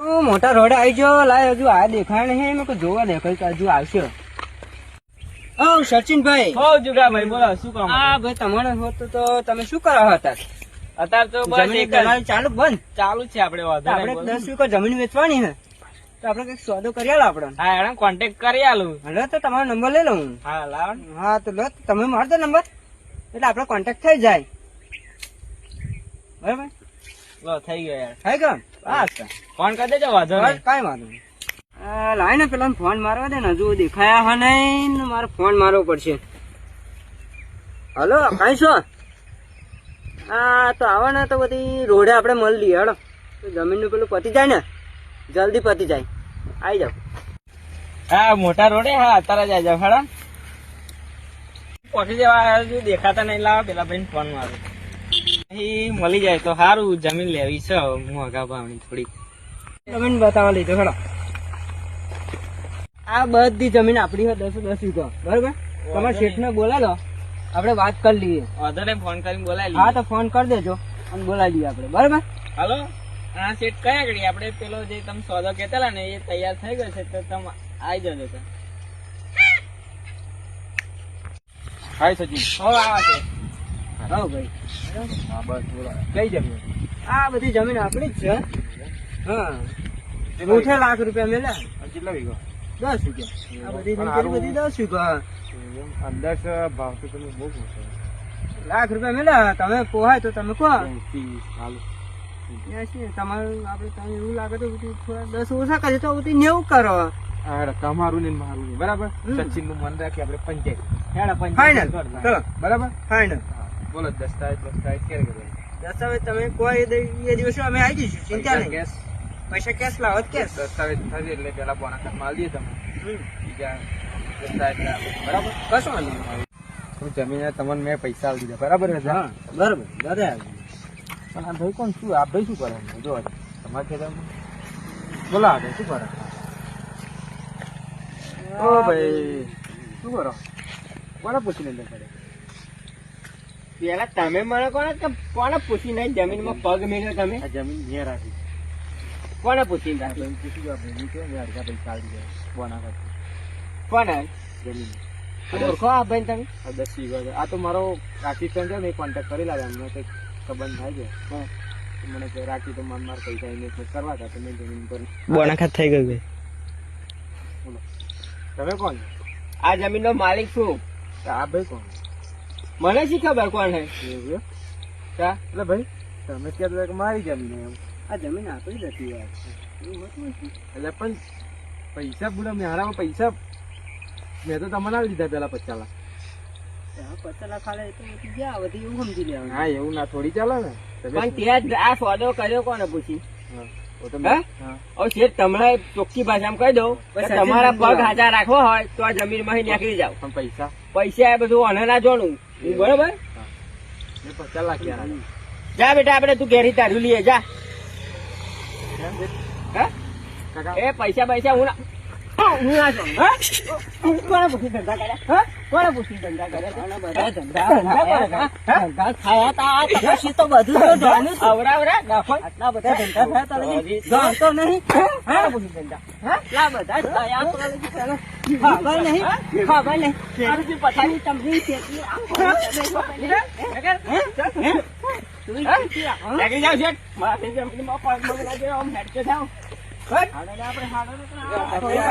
મોટા રોડ આવી ગયો લાય હજુ આ દેખાય નહીં મેં કહ્યું જોવા દેખાય કે હજુ આવશે. ઓ સચિનભાઈ. હો જુગાભાઈ બોલો શું કામ હા ભાઈ તમારે હોત તો તમે શું કરો હતા? અત્યારે તો બસ એક ચાલુ બંધ. ચાલુ છે આપણે તો આપણે. દસ વીઘો જમીન વેચવાની છે. તો આપણે કંઈક સોદો કરી આલો આપણે. હા એણે કોન્ટેક્ટ કરી આલું. હલો તો તમારો નંબર લઈ લઉં હા. લાવ હા તો લો તમે મારો નંબર. એટલે આપણો કોન્ટેક્ટ થઈ જાય. બરાબર? થઈ ગયો યાર. ફોન કરી દેજો વાંધો નહીં. કાંઈ વાંધો નહીં. આ ને પેલા ફોન મારવા દે ને હજુ દેખાયા હા નહીં ને મારે ફોન મારવો પડશે. હલો કાંઈ છો? હા તો આવો ને તો બધી રોડે આપણે મળી લઈએ હડો. તો જમીનનું પેલું પતી જાય ને જલ્દી પતી જાય. આવી જાઓ. હા મોટા રોડે? હા અત્યારે જ આવી જાવ હેડો. પહોંચી જવા દેખાતા નહીં લાવો પેલા ભાઈ ફોન મારો. મળી જાય તો સારું જમીન લેવી છે મોંઘા ભાવની થોડી જમીન બતાવવા લીધો ખરો આ બધી જમીન આપણી હોય દસ દસ વીઘો. બરોબર? તમારા શેઠને બોલાવો. આપણે વાત કરી લઈએ. વાંધો ફોન કરીને બોલાવી હા તો ફોન કરી દેજો અને બોલાવી લઈએ આપણે. બરાબર? હાલો? હા શેઠ કયા ઘડી? આપણે પેલો જે તમે સોદો કહેતા ને એ તૈયાર થઈ ગયો છે તો તમે આવી જજો તો. હાય સચિન. હો આવા છે હા ભાઈ. હા બસ બોલો. કઈ જમીન? આ બધી જમીન આપણી જ છે. હા. લાખ રૂપિયા મેલા. કેટલા વીઘો? દસ વીઘા. આ બધી પણ જમીન હારું. બધી દસ વીઘા. અંદાજ ભાવ તો તમે બહુ લાખ રૂપિયા મેલ્યા તમે પોહાય તો તમે કહો. તમારું આપણે તમને એવું લાગે તો થોડા દસ ઓછા કરીએ તો બધું નેવું કરો. તમારું ને મારું બરાબર. સચિનનું મન રાખી આપણે પંચાયત. બરાબર? ફાઇનલ બોલો દસ્તાવેજ દસ્તાવેજ ક્યારે કરે દસ્તાવેજ તમે કોઈ એ દિવસે અમે આવી જઈશું ચિંતા નહીં. કેસ પૈસા કેશ લાવો જ કેશ. દસ્તાવેજ થશે એટલે પેલા બોના માલ દઈએ તમે બીજા દસ્તાવેજ બરાબર? કશો વાંધો. હું જમીને તમને મેં પૈસા આપી દીધા. બરાબર ને હા બરાબર. દાદા પણ આ ભાઈ કોણ? શું? આ ભાઈ શું કરે? જો તમારા ખેતરમાં. બોલો આ ભાઈ શું કરે? ઓ ભાઈ. શું કરો? કોને પૂછીને લે કરે પેલા તમે મને કોને કોને પૂછી નહીં? જમીનમાં પગ મેળ્યો તમે? જમીન ઘેર રાખી. કોને પૂછી જો આ ભાઈ કે મેં અડધા પૈસા આપી દીધા કોના કોને? જમીન. ઓળખો આ ભાઈ તમે? દસ વીઘા આ તો મારો આસિસ્ટન્ટ છે ને કોન્ટેક્ટ કરી લાગે અમને કંઈક સંબંધ થાય છે. મને કે રાખી તો માર માર પૈસા ઇન્વેસ્ટમેન્ટ કરવા હતા તમે જમીન પર બોનાખાત થઈ ગયું તમે કોણ? આ જમીનનો માલિક છું. આ ભાઈ કોણ? મને શી ખબર કોણ હે? એટલે ભાઈ તમે કહેતા હતા કે મારી જમીન એમ. આ જમીન આપણી નથી યાર? એટલે પણ પૈસા બુડા મારામાં પૈસા મેં તો તમને આવી દીધા પેલા પચાસ લાખ આ પચાસ લાખ આલે તો ગયા બધી એવું સમજી લેવાનું. હા એવું ના થોડી ચાલે ને. પણ ત્યાં જ આ સોદો કર્યો કોને પૂછી? મેં-. હવે તમને ચોખ્ખી ભાષામાં કહી દઉં. કે તમારા પગ હાજર રાખવો હોય તો આ જમીનમાં અહીં નીકળી જાવ પૈસા? પૈસા એ બધું અને ના જોડું બરોબર? જા બેટા આપણે તું ઘેરી તારું લઈએ જા. એ પૈસા પૈસા હું તા જાવ છે મારી જમીનમાં પગ બગ લાગે આમ હેડકે જાવ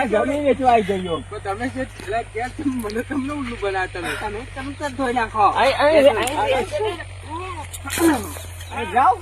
જમીન વેચવા આવી તમે જે છેલ્લા ક્યાં મને તમને ઉલ્લુ બનાવતા. તમે તમે ધોઈ નાખો. જાઓ